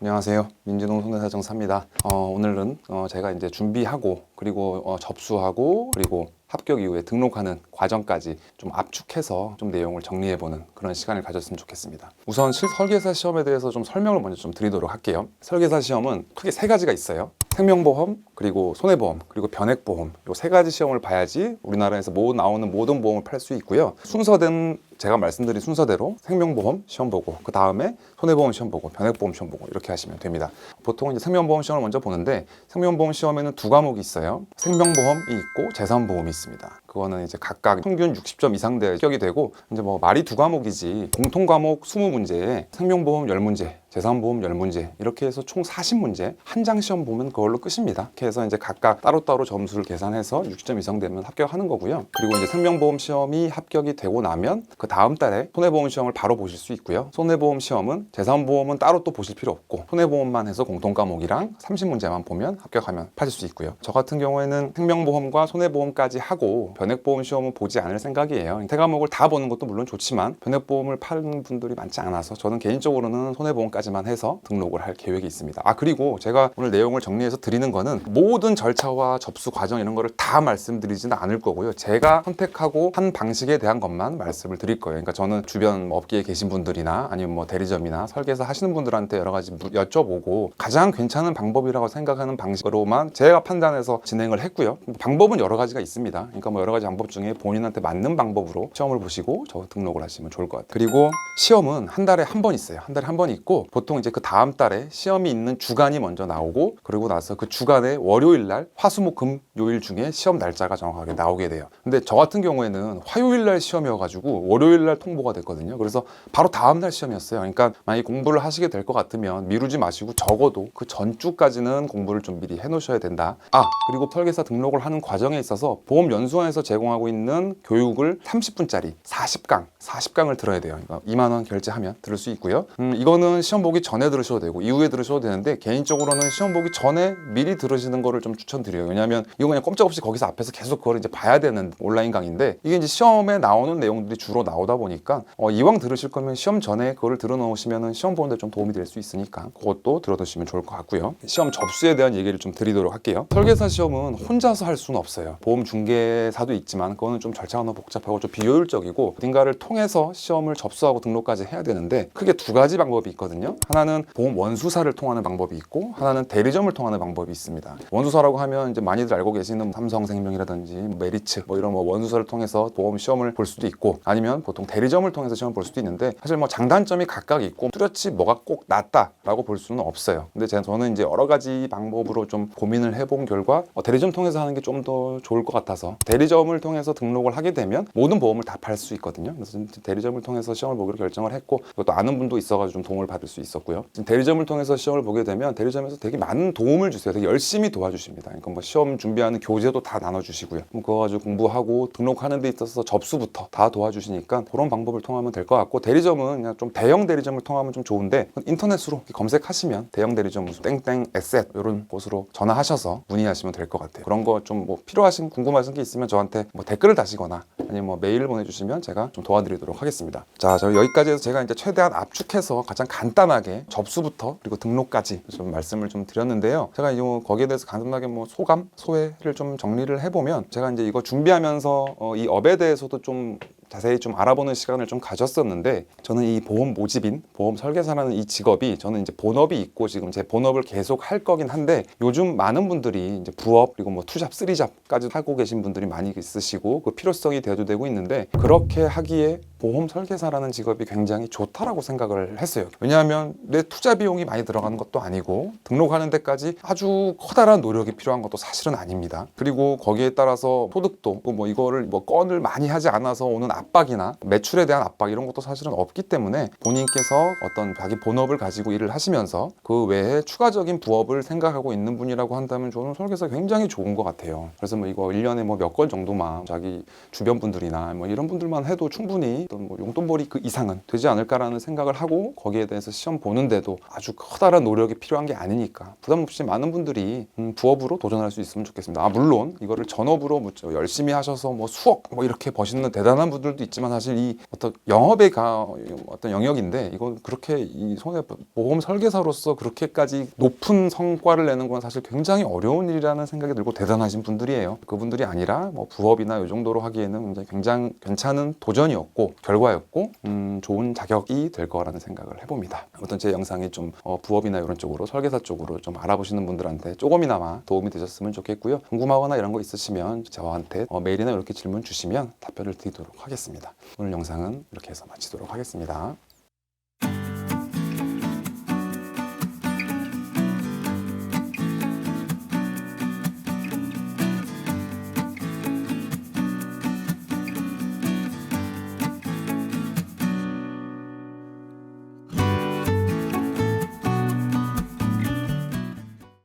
안녕하세요. 민진홍 손해사정 사입니다. 어, 오늘은 어, 제가 이제 준비하고 그리고 어, 접수하고 그리고 합격 이후에 등록하는 과정까지 좀 압축해서 좀 내용을 정리해보는 그런 시간을 가졌으면 좋겠습니다. 우선 실 설계사 시험에 대해서 좀 설명을 먼저 좀 드리도록 할게요. 설계사 시험은 크게 세 가지가 있어요. 생명보험, 그리고 손해보험, 그리고 변액보험 이 세 가지 시험을 봐야지 우리나라에서 모 나오는 모든 보험을 팔 수 있고요. 순서된 제가 말씀드린 순서대로 생명보험 시험 보고 그 다음에 손해보험 시험 보고 변액보험 시험 보고 이렇게 하시면 됩니다. 보통 이제 생명보험 시험을 먼저 보는데 생명보험 시험에는 두 과목이 있어요. 생명보험이 있고 재산보험이 있습니다. 그거는 이제 각각 평균 60점 이상 돼 합격이 되고 이제 뭐 말이 두 과목이지 공통 과목 20문제에 생명보험 10문제, 재산보험 10문제 이렇게 해서 총 40문제 한 장 시험 보면 그걸로 끝입니다. 이렇게 해서 이제 각각 따로따로 점수를 계산해서 60점 이상 되면 합격하는 거고요. 그리고 이제 생명보험 시험이 합격이 되고 나면 그 다음 달에 손해보험 시험을 바로 보실 수 있고요. 손해보험 시험은 재산보험은 따로 또 보실 필요 없고 손해보험만 해서 공통 과목이랑 30문제만 보면 합격하면 파실 수 있고요. 저 같은 경우에는 생명보험과 손해보험까지 하고 변액보험 시험은 보지 않을 생각이에요. 세 과목을 다 보는 것도 물론 좋지만 변액보험을 파는 분들이 많지 않아서 저는 개인적으로는 손해보험까지 만 해서 등록을 할 계획이 있습니다. 아 그리고 제가 오늘 내용을 정리해서 드리는 거는 모든 절차와 접수 과정 이런 거를 다 말씀드리지는 않을 거고요. 제가 선택하고 한 방식에 대한 것만 말씀을 드릴 거예요. 그러니까 저는 주변 뭐 업계에 계신 분들이나 아니면 뭐 대리점이나 설계사 하시는 분들한테 여러 가지 무- 여쭤보고 가장 괜찮은 방법이라고 생각하는 방식으로만 제가 판단해서 진행을 했고요. 방법은 여러 가지가 있습니다. 그러니까 뭐 여러 가지 방법 중에 본인한테 맞는 방법으로 시험을 보시고 저 등록을 하시면 좋을 것 같아요. 그리고 시험은 한 달에 한 번 있어요. 한 달에 한 번 있고 보통 이제 그 다음 달에 시험이 있는 주간이 먼저 나오고 그리고 나서 그 주간에 월요일 날 화수목금 요일 중에 시험 날짜가 정확하게 나오게 돼요. 근데 저 같은 경우에는 화요일 날 시험이어가지고 월요일 날 통보가 됐거든요. 그래서 바로 다음 날 시험이었어요. 그러니까 만약 공부를 하시게 될 것 같으면 미루지 마시고 적어도 그 전주까지는 공부를 좀 미리 해놓으셔야 된다. 아 그리고 설계사 등록을 하는 과정에 있어서 보험연수원에서 제공하고 있는 교육을 30분짜리 40강 40강을 들어야 돼요. 그러니까 2만 원 결제하면 들을 수 있고요. 음, 이거는 시험 보기 전에 들으셔도 되고 이후에 들으셔도 되는데 개인적으로는 시험 보기 전에 미리 들으시는 거를 좀 추천드려요. 왜냐하면 이거 그냥 꼼짝없이 거기서 앞에서 계속 그걸 이제 봐야 되는 온라인 강의인데 이게 이제 시험에 나오는 내용들이 주로 나오다 보니까 어, 이왕 들으실 거면 시험 전에 그거를 들어놓으시면 시험 보는데 좀 도움이 될 수 있으니까 그것도 들어두시면 좋을 것 같고요. 시험 접수에 대한 얘기를 좀 드리도록 할게요. 설계사 시험은 혼자서 할 수는 없어요. 보험 중개사도 있지만 그거는 좀 절차가 너무 복잡하고 좀 비효율적이고 어딘가를 통해서 시험을 접수하고 등록까지 해야 되는데 크게 두 가지 방법이 있거든요. 하나는 보험 원수사를 통하는 방법이 있고 하나는 대리점을 통하는 방법이 있습니다. 원수사라고 하면 이제 많이들 알고 계시는 삼성생명이라든지 뭐 메리츠 뭐 이런 뭐 원수사를 통해서 보험 시험을 볼 수도 있고 아니면 보통 대리점을 통해서 시험을 볼 수도 있는데 사실 뭐 장단점이 각각 있고 뚜렷이 뭐가 꼭 낫다라고 볼 수는 없어요. 근데 저는 이제 여러 가지 방법으로 좀 고민을 해본 결과 어, 대리점 통해서 하는 게 좀 더 좋을 것 같아서 대리점을 통해서 등록을 하게 되면 모든 보험을 다 팔 수 있거든요. 그래서 대리점을 통해서 시험을 보기로 결정을 했고 그것도 아는 분도 있어가지고 좀 도움을 받을 수 있었고요. 대리점을 통해서 시험을 보게 되면 대리점에서 되게 많은 도움을 주세요. 되게 열심히 도와주십니다. 그러니까 뭐 시험 준비하는 교재도 다 나눠주시고요. 뭐 그거 가지고 공부하고 등록하는 데 있어서 접수부터 다 도와주시니까 그런 방법을 통하면 될 것 같고 대리점은 그냥 좀 대형 대리점을 통하면 좀 좋은데 인터넷으로 검색하시면 대형 대리점 무슨 땡땡 에셋 이런 곳으로 전화하셔서 문의하시면 될 것 같아요. 그런 거 좀 뭐 필요하신 궁금하신 게 있으면 저한테 뭐 댓글을 다시거나 아니면 뭐 메일을 보내주시면 제가 좀 도와드리도록 하겠습니다. 자, 저 여기까지 해서 제가 이제 최대한 압축해서 가장 간단 하게 접수부터 그리고 등록까지 좀 말씀을 좀 드렸는데요. 제가 이제 뭐 거기에 대해서 간단하게 뭐 소감, 소회를 좀 정리를 해보면 제가 이제 이거 준비하면서 어, 이 업에 대해서도 좀 자세히 좀 알아보는 시간을 좀 가졌었는데 저는 이 보험 모집인 보험 설계사라는 이 직업이 저는 이제 본업이 있고 지금 제 본업을 계속 할 거긴 한데 요즘 많은 분들이 이제 부업 그리고 뭐 투잡 쓰리잡까지 하고 계신 분들이 많이 있으시고 그 필요성이 대두되고 있는데 그렇게 하기에 보험 설계사라는 직업이 굉장히 좋다라고 생각을 했어요. 왜냐하면 내 투자 비용이 많이 들어가는 것도 아니고 등록하는 데까지 아주 커다란 노력이 필요한 것도 사실은 아닙니다. 그리고 거기에 따라서 소득도 뭐 이거를 뭐 건을 많이 하지 않아서 오는 압박이나 매출에 대한 압박 이런 것도 사실은 없기 때문에 본인께서 어떤 자기 본업을 가지고 일을 하시면서 그 외에 추가적인 부업을 생각하고 있는 분이라고 한다면 저는 설계사 굉장히 좋은 것 같아요. 그래서 뭐 이거 1년에 뭐 몇 건 정도만 자기 주변 분들이나 뭐 이런 분들만 해도 충분히 어떤 뭐 용돈벌이 그 이상은 되지 않을까라는 생각을 하고 거기에 대해서 시험 보는데도 아주 커다란 노력이 필요한 게 아니니까 부담 없이 많은 분들이 음, 부업으로 도전할 수 있으면 좋겠습니다. 아 물론 이거를 전업으로 뭐 열심히 하셔서 뭐 수억 뭐 이렇게 버시는 대단한 분들 분들도 있지만 사실 이 어떤 영업의 가, 어떤 영역인데 이건 그렇게 이 손해 보험 설계사로서 그렇게까지 높은 성과를 내는 건 사실 굉장히 어려운 일이라는 생각이 들고 대단하신 분들이에요. 그분들이 아니라 뭐 부업이나 이 정도로 하기에는 굉장히 괜찮은 도전이었고 결과였고 음, 좋은 자격이 될 거라는 생각을 해봅니다. 아무튼 제 영상이 좀 어, 부업이나 이런 쪽으로 설계사 쪽으로 좀 알아보시는 분들한테 조금이나마 도움이 되셨으면 좋겠고요. 궁금하거나 이런 거 있으시면 저한테 어, 메일이나 이렇게 질문 주시면 답변을 드리도록 하겠습니다. 오늘 영상은 이렇게 해서 마치도록 하겠습니다.